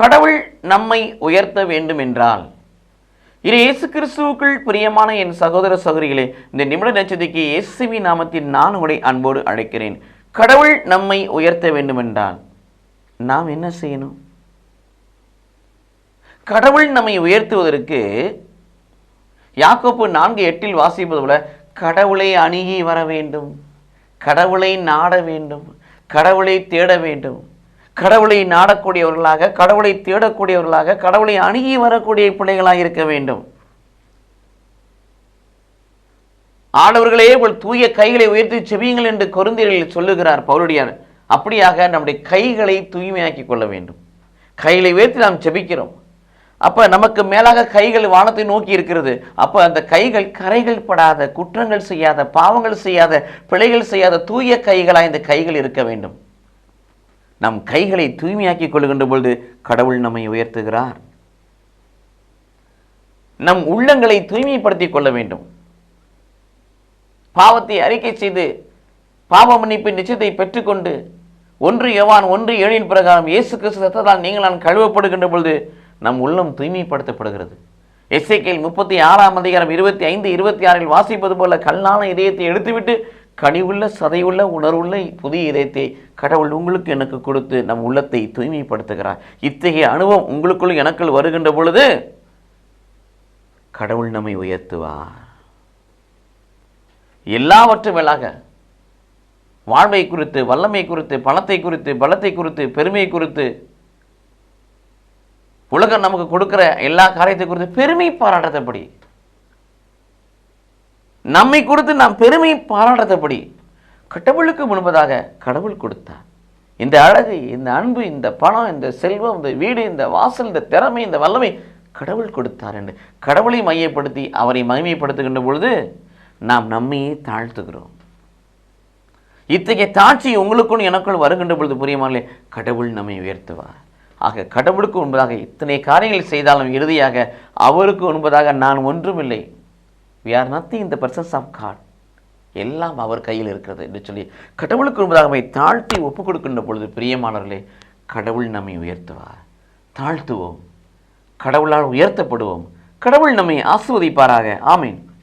கடவுள் நம்மை உயர்த்த வேண்டும் என்றால் இது இயேசு கிறிஸ்துவுக்குள் பிரியமான என் சகோதர சகோதரிகளே இந்த நிமிட நட்சத்திற்கு இயேசுவி நாமத்தில் நான் உங்களை அன்போடு அழைக்கிறேன். கடவுள் நம்மை உயர்த்த வேண்டுமென்றால் நாம் என்ன செய்யணும்? கடவுள் நம்மை உயர்த்துவதற்கு யாக்கோப்பு நான்கு எட்டில் வாசிப்பது போல கடவுளை அணுகி வர வேண்டும் கடவுளை நாட வேண்டும் கடவுளை தேட வேண்டும். கடவுளை நாடக்கூடியவர்களாக கடவுளை தேடக்கூடியவர்களாக கடவுளை அணுகி வரக்கூடிய பிள்ளைகளாக இருக்க வேண்டும். ஆடவர்களே உங்கள் தூய கைகளை உயர்த்தி செவியுங்கள் என்று கொருந்தியரில் சொல்லுகிறார் பவுலடியார். அப்படியாக நம்முடைய கைகளை தூய்மையாக்கி கொள்ள வேண்டும். கைகளை உயர்த்தி நாம் செபிக்கிறோம் அப்போ நமக்கு மேலாக கைகள் வானத்தை நோக்கி இருக்கிறது. அப்போ அந்த கைகள் கரைகள் படாத குற்றங்கள் செய்யாத பாவங்கள் செய்யாத பிழைகள் செய்யாத தூய கைகளாக இந்த கைகள் இருக்க வேண்டும். நம் கைகளை தூய்மையாக்கி கொள்கின்ற பொழுது கடவுள் நம்மை உயர்த்துகிறார். நம் உள்ளங்களை தூய்மைப்படுத்திக் கொள்ள வேண்டும். பாவத்தை அறிக்கை செய்து பாவ மன்னிப்பு நிச்சயத்தை பெற்றுக்கொண்டு ஒன்று யவான் ஒன்று ஏழின் பிரகாரம் இயேசு கிறிஸ்து சத்தத்தால் நீங்கள் நான் கழுவப்படுகின்ற பொழுது நம் உள்ளம் தூய்மைப்படுத்தப்படுகிறது. எஸ்ஐகேல் முப்பத்தி ஆறாம் அதிகாரம் இருபத்தி ஐந்து இருபத்தி ஆறில் வாசிப்பது போல கல்லான இதயத்தை எடுத்துவிட்டு கனிவுள்ள சதையுள்ள உணர்வுள்ள புதிய இதயத்தை கடவுள் உங்களுக்கு எனக்கு கொடுத்து நம் உள்ளத்தை தூய்மைப்படுத்துகிறார். இத்தகைய அனுபவம் உங்களுக்குள் எனக்குள் வருகின்ற பொழுது கடவுள் நம்மை உயர்த்துவார். எல்லாவற்றும் மேலாக வாழ்வை குறித்து வல்லமை குறித்து பணத்தை குறித்து பலத்தை குறித்து பெருமை குறித்து உலகம் நமக்கு கொடுக்குற எல்லா காரியத்தை குறித்து பெருமை பாராட்டத்தபடி நம்மை குறித்து நாம் பெருமை பாராட்டத்தபடி கடவுளுக்கு முன்பதாக கடவுள் கொடுத்தார். இந்த அழகு இந்த அன்பு இந்த பணம் இந்த செல்வம் இந்த வீடு இந்த வாசல் இந்த திறமை இந்த வல்லமை கடவுள் கொடுத்தார் என்று கடவுளை மையப்படுத்தி அவரை மகிமைப்படுத்துகின்ற பொழுது நாம் நம்மையே தாழ்த்துகிறோம். இத்தகைய தாட்சி உங்களுக்கும் எனக்குள் வருகின்ற பொழுது புரியுமாலே கடவுள் நம்மை உயர்த்துவார். ஆக கடவுளுக்கு முன்பதாக இத்தனை காரியங்கள் செய்தாலும் இறுதியாக அவருக்கு முன்பதாக நான் ஒன்றுமில்லை. வி ஆர் நத்திங் இந்த பர்சன்ஸ் presence of எல்லாம் அவர் கையில் இருக்கிறது என்று சொல்லி கடவுளுக்கு முன்பதாக நம்மை தாழ்த்தி ஒப்புக் கொடுக்கின்ற பொழுது பிரியமானவர்களே கடவுள் நம்மை உயர்த்துவார். தாழ்த்துவோம். கடவுளால் உயர்த்தப்படுவோம். கடவுள் நம்மை ஆசிர்வதிப்பாராக. ஆமீன்.